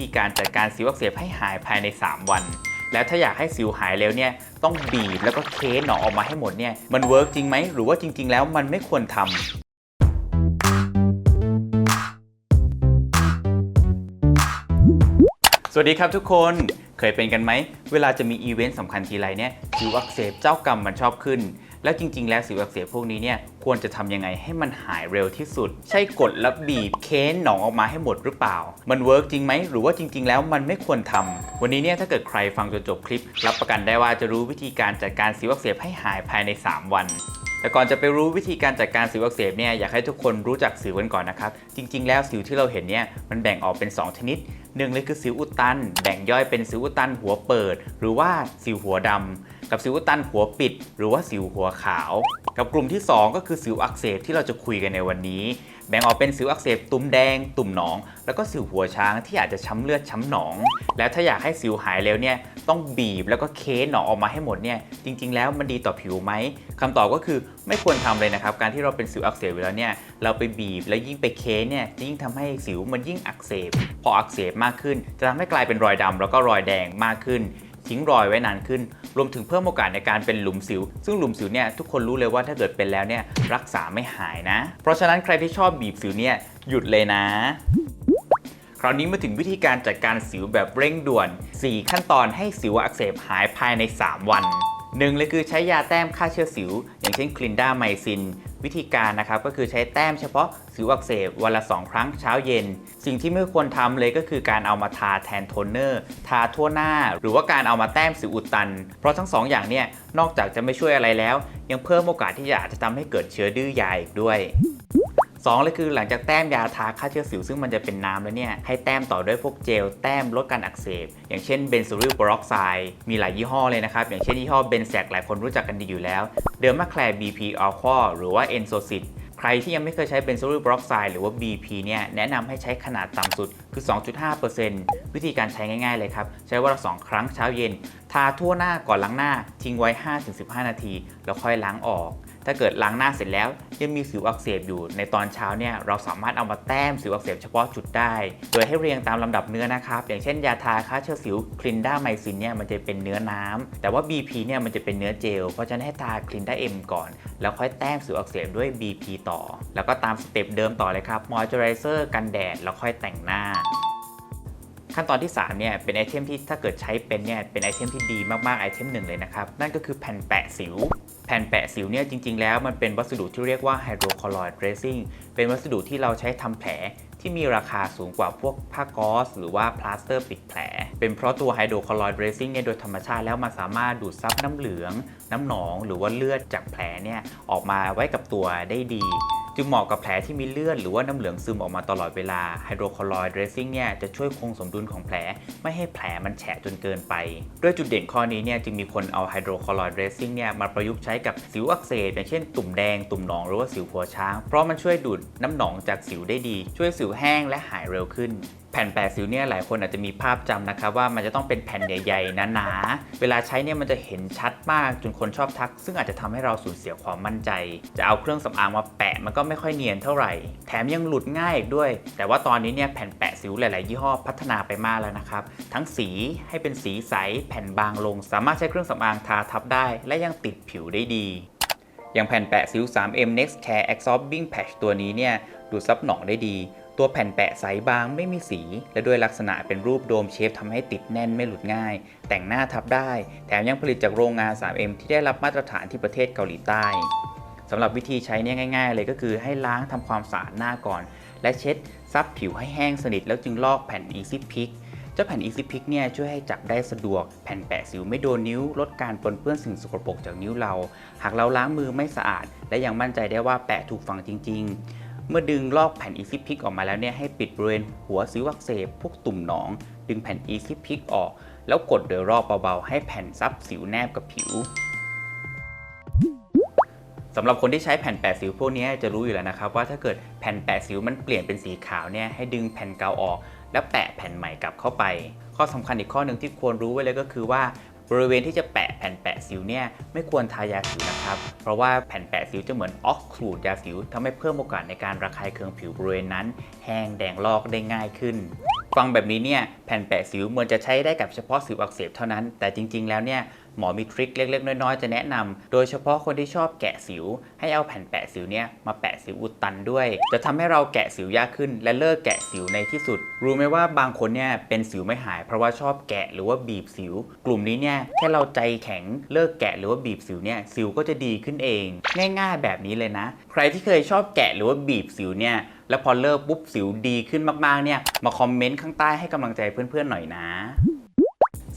ธีการจัดการสิวอักเสบให้หายภายใน 3 วัน แล้วถ้าอยากให้สิวหายเร็วเนี่ยต้องบีบแล้วก็เค้นหนองออกมาให้หมดเนี่ยมันเวิร์กจริงไหมหรือว่าจริง ๆ แล้วมันไม่ควรทำสวัสดีครับทุกคนเคยเป็นกันไหม เวลาจะมีอีเวนต์สำคัญทีไรเนี่ยสิวอักเสบเจ้ากรรมมันชอบขึ้น แล้วจริง ๆ แล้วสิวอักเสบพวกนี้เนี่ยควรจะทำยังไงให้มันหายเร็วที่สุด ใช่กดแล้วบีบเค้นหนองออกมาให้หมดหรือเปล่า มันเวิร์กจริงไหมหรือว่าจริง ๆ แล้วมันไม่ควรทำวันนี้เนี่ยถ้าเกิดใครฟังจนจบคลิป รับประกันได้ว่าจะรู้วิธีการจัดการสิวอักเสบให้หายภายใน 3 วันแต่ก่อนจะไปรู้วิธีการจัดการสิวอักเสบเนี่ยอยากให้ทุกคนรู้จักสิวกันก่อนนะครับ จริง ๆ แล้วสิวที่เราเห็นเนี่ยมันแบ่งออกเป็น 2 ชนิด หนึ่งเลยคือสิวอุดตัน แบ่งย่อยเป็นสิวอุดตันหัวเปิด หรือว่าสิวหัวดำกับสิวอุดตันหัวปิด หรือว่าสิวหัวขาว กับกลุ่มที่ 2 ก็คือสิวอักเสบที่เราจะคุยกันในวันนี้ แบ่งออกเป็นสิวอักเสบตุ่มแดง ตุ่มหนอง แล้วก็สิวหัวช้างที่อาจจะช้ำเลือดช้ำหนอง แล้วถ้าอยากให้สิวหายเร็วเนี่ยต้องบีบแล้วก็เค้นหนองออกมาให้หมดเนี่ยจริง ๆ แล้วมันดีต่อผิวไหมคำตอบก็คือไม่ควรทำเลยนะครับ การที่เราเป็นสิวอักเสบอยู่แล้วเนี่ยเราไปบีบแล้วยิ่งไปเค้นเนี่ยจะยิ่งทำให้สิวมันยิ่งอักเสบ พออักเสบมากขึ้น จะทำให้กลายเป็นรอยดำแล้วก็รอยแดงมากขึ้น ทิ้งรอยไว้นานขึ้น รวมถึงเพิ่มโอกาสในการเป็นหลุมสิว ซึ่งหลุมสิวเนี่ยทุกคนรู้เลยว่าถ้าเกิดเป็นแล้วเนี่ยรักษาไม่หายนะ เพราะฉะนั้นใครที่ชอบบีบสิวเนี่ยหยุดเลยนะ คราวนี้มาถึงวิธีการจัดการสิวแบบเร่งด่วน 4 ขั้นตอนให้สิวอักเสบหายภายใน 3 วันหนึ่งเลยคือใช้ยาแต้มฆ่าเชื้อสิว อย่างเช่นคลินดาไมซิน วิธีการนะครับก็คือใช้แต้มเฉพาะสิวอักเสบวันละ 2 ครั้งเช้าเย็น สิ่งที่ไม่ควรทำเลยก็คือการเอามาทาแทนโทนเนอร์ ทาทั่วหน้า หรือว่าการเอามาแต้มสิวอุดตัน เพราะทั้งสองอย่างเนี่ยนอกจากจะไม่ช่วยอะไรแล้ว ยังเพิ่มโอกาสที่จะอาจจะทำให้เกิดเชื้อดื้อยาอีกด้วย สองเลยคือหลังจากแต้มยาทาฆ่าเชื้อสิวซึ่งมันจะเป็นน้ำแล้วเนี่ยให้แต้มต่อด้วยพวกเจลแต้มลดการอักเสบ อย่างเช่นเบนโซลิลปรอกไซด์มีหลายยี่ห้อเลยนะครับ อย่างเช่นยี่ห้อเบนแซกหลายคนรู้จักกันดีอยู่แล้วเดอร์มาแคลร์ BP อัลคอหรือว่าเอนโซซิตใครที่ยังไม่เคยใช้เบนโซลิลปรอกไซด์หรือว่า BP เนี่ยแนะนำให้ใช้ขนาดต่ำสุดคือ 2.5%วิธีการใช้ง่ายๆเลยครับ ใช้วันละ2ครั้งเช้าเย็น ทาทั่วหน้าก่อนล้างหน้า ทิ้งไว้ 5-15 นาที แล้วค่อยล้างออก ถ้าเกิดล้างหน้าเสร็จแล้วยังมีสิวอักเสบอยู่ในตอนเช้าเนี่ยเราสามารถเอามาแต้มสิวอักเสบเฉพาะจุดได้ โดยให้เรียงตามลำดับเนื้อนะครับอย่างเช่นยาทาฆ่าเชื้อสิวคลินด้าไมซินเนี่ยมันจะเป็นเนื้อน้ำแต่ว่า BP เนี่ยมันจะเป็นเนื้อเจลเพราะฉะนั้นให้ทาคลินด้าเอ็มก่อน แล้วค่อยแต้มสิวอักเสบด้วย BP ต่อ แล้วก็ตามสเต็ปเดิมต่อเลยครับมอยเจอไรเซอร์กันแดดแล้วค่อยแต่งหน้าขั้นตอนที่ 3 เนี่ย เป็นไอเทมที่ถ้าเกิดใช้เป็นเนี่ย เป็นไอเทมที่ดีมาก ๆ ไอเทมหนึ่งเลยนะครับ นั่นก็คือแผ่นแปะสิว ผ่นแปะสิวเนี่ยจริงๆ แล้วมันเป็นวัสดุที่เรียกว่าไฮโดรคลอไรด์เรซิ่งเป็นวัสดุที่เราใช้ทำแผลที่มีราคาสูงกว่าพวกผ้าก๊อซหรือว่าพลาสเตอร์ปิดแผล เป็นเพราะตัวไฮโดรคลอไรด์เรซิ่งเนี่ยโดยธรรมชาติแล้วมันสามารถดูดซับน้ำเหลือง น้ำหนอง หรือว่าเลือดจากแผลเนี่ยออกมาไว้กับตัวได้ดี จึงเหมาะกับแผลที่มีเลือดหรือว่าน้ำเหลืองซึมออกมาตลอดเวลาไฮโดรคลอรอยด์เดรสซิ่งเนี่ยจะช่วยคงสมดุลของแผล ไม่ให้แผลมันแฉะจนเกินไป ด้วยจุดเด่นข้อนี้เนี่ยจึงมีคนเอาไฮโดรคลอรอยด์เดรสซิ่งเนี่ยมาประยุกต์ใช้กับสิวอักเสบอย่างเช่นตุ่มแดงตุ่มหนองหรือว่าสิวหัวช้าง เพราะมันช่วยดูดน้ำหนองจากสิวได้ดี ช่วยสิวแห้งและหายเร็วขึ้นแผ่นแปะสิวเนี่ยหลายคนอาจจะมีภาพจำนะครับว่ามันจะต้องเป็นแผ่นใหญ่ๆหนาๆเวลาใช้เนี่ยมันจะเห็นชัดมากจนคนชอบทัก ซึ่งอาจจะทำให้เราสูญเสียความมั่นใจ จะเอาเครื่องสำอางมาแปะมันก็ไม่ค่อยเนียนเท่าไหร่ แถมยังหลุดง่ายอีกด้วย แต่ว่าตอนนี้เนี่ยแผ่นแปะสิวหลายๆยี่ห้อพัฒนาไปมากแล้วนะครับทั้งสีให้เป็นสีใสแผ่นบางลง สามารถใช้เครื่องสำอางทาทับได้ และยังติดผิวได้ดีอย่างแผ่นแปะสิว 3M Next Care Absorbing Patch ตัวนี้เนี่ยดูดซับหนองได้ดี ตัวแผ่นแปะใสบางไม่มีสี และด้วยลักษณะเป็นรูปโดมเชฟทำให้ติดแน่นไม่หลุดง่าย แต่งหน้าทับได้ แถมยังผลิตจากโรงงาน 3M ที่ได้รับมาตรฐานที่ประเทศเกาหลีใต้สำหรับวิธีใช้เนี่ยง่าย ๆ เลยก็คือให้ล้างทำความสะอาดหน้าก่อน และเช็ดซับผิวให้แห้งสนิทแล้วจึงลอกแผ่น Easy Pick เจ้าแผ่น Easy Pick เนี่ยช่วยให้จับได้สะดวก แผ่นแปะสิวไม่โดนนิ้ว ลดการปนเปื้อนสิ่งสกปรกจากนิ้วเรา หากเราล้างมือไม่สะอาด และยังมั่นใจได้ว่าแปะถูกฝังจริง ๆ เมื่อดึงลอกแผ่น Easy Pick ออกมาแล้วเนี่ยให้ปิดบริเวณหัวสิวอักเสบพวกตุ่มหนอง ดึงแผ่น Easy Pick ออก แล้วกดโดยรอบเบาๆ ให้แผ่นซับสิวแนบกับผิวสำหรับคนที่ใช้แผ่นแปะสิวพวกนี้จะรู้อยู่แล้วนะครับว่าถ้าเกิดแผ่นแปะสิวมันเปลี่ยนเป็นสีขาวเนี่ยให้ดึงแผ่นเก่าออก แล้วแปะแผ่นใหม่กลับเข้าไป ข้อสำคัญอีกข้อหนึ่งที่ควรรู้ไว้เลยก็คือว่า บริเวณที่จะแปะแผ่นแปะสิวเนี่ยไม่ควรทายาสิวนะครับ เพราะว่าแผ่นแปะสิวจะเหมือนออกคลูดยาสิวทำให้เพิ่มโอกาสในการระคายเคืองผิวบริเวณนั้น แห้งแดงลอกได้ง่ายขึ้นฟังแบบนี้เนี่ยแผ่นแปะสิวเหมือนจะใช้ได้กับเฉพาะสิวอักเสบเท่านั้น แต่จริง ๆ แล้วเนี่ย หมอมีทริคเล็ก ๆ น้อย ๆ จะแนะนำโดยเฉพาะคนที่ชอบแกะสิว ให้เอาแผ่นแปะสิวเนี่ยมาแปะสิวอุดตันด้วย จะทำให้เราแกะสิวยากขึ้น และเลิกแกะสิวในที่สุด รู้ไหมว่าบางคนเนี่ยเป็นสิวไม่หาย เพราะว่าชอบแกะหรือว่าบีบสิว กลุ่มนี้เนี่ยแค่เราใจแข็งเลิกแกะหรือว่าบีบสิวเนี่ยสิวก็จะดีขึ้นเอง ง่าย ๆ แบบนี้เลยนะ ใครที่เคยชอบแกะหรือว่าบีบสิวเนี่ยแล้วพอเลิกปุ๊บสิวดีขึ้นมากๆเนี่ยมาคอมเมนต์ข้างใต้ให้กำลังใจเพื่อนๆหน่อยนะ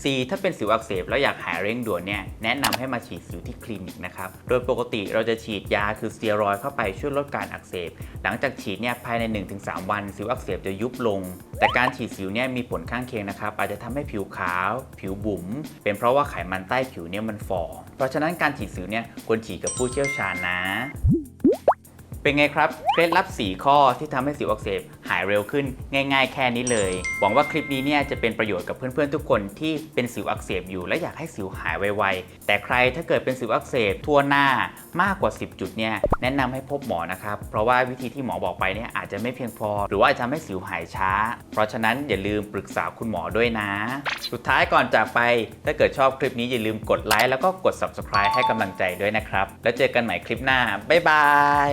C ถ้าเป็นสิวอักเสบแล้วอยากหายเร่งด่วนเนี่ยแนะนำให้มาฉีดสิวที่คลินิกนะครับ โดยปกติเราจะฉีดยาคือสเตียรอยเข้าไปช่วยลดการอักเสบ หลังจากฉีดเนี่ยภายใน 1-3 วัน สิวอักเสบจะยุบลง แต่การฉีดสิวเนี่ยมีผลข้างเคียงนะครับอาจจะทำให้ผิวขาว ผิวบุ๋ม เป็นเพราะว่าไขมันใต้ผิวเนี่ยมันฝ่อ เพราะฉะนั้นการฉีดสิวเนี่ยควรฉีดกับผู้เชี่ยวชาญนะ เป็นไงครับ เคล็ดลับ 4 ข้อที่ทำให้สิวอักเสบหายเร็วขึ้นง่าย ๆ แค่นี้เลย หวังว่าคลิปนี้เนี่ยจะเป็นประโยชน์กับเพื่อนๆทุกคนที่เป็นสิวอักเสบอยู่ และอยากให้สิวหายไวๆ แต่ใครถ้าเกิดเป็นสิวอักเสบทั่วหน้ามากกว่า 10 จุดเนี่ยแนะนำให้พบหมอนะครับ เพราะว่าวิธีที่หมอบอกไปเนี่ยอาจจะไม่เพียงพอ หรือว่าอาจจะทำให้สิวหายช้า เพราะฉะนั้นอย่าลืมปรึกษาคุณหมอด้วยนะ สุดท้ายก่อนจากไป ถ้าเกิดชอบคลิปนี้อย่าลืมกดไลค์แล้วก็กด subscribe ให้กำลังใจด้วยนะครับ แล้วเจอกันใหม่คลิปหน้าบ๊ายบาย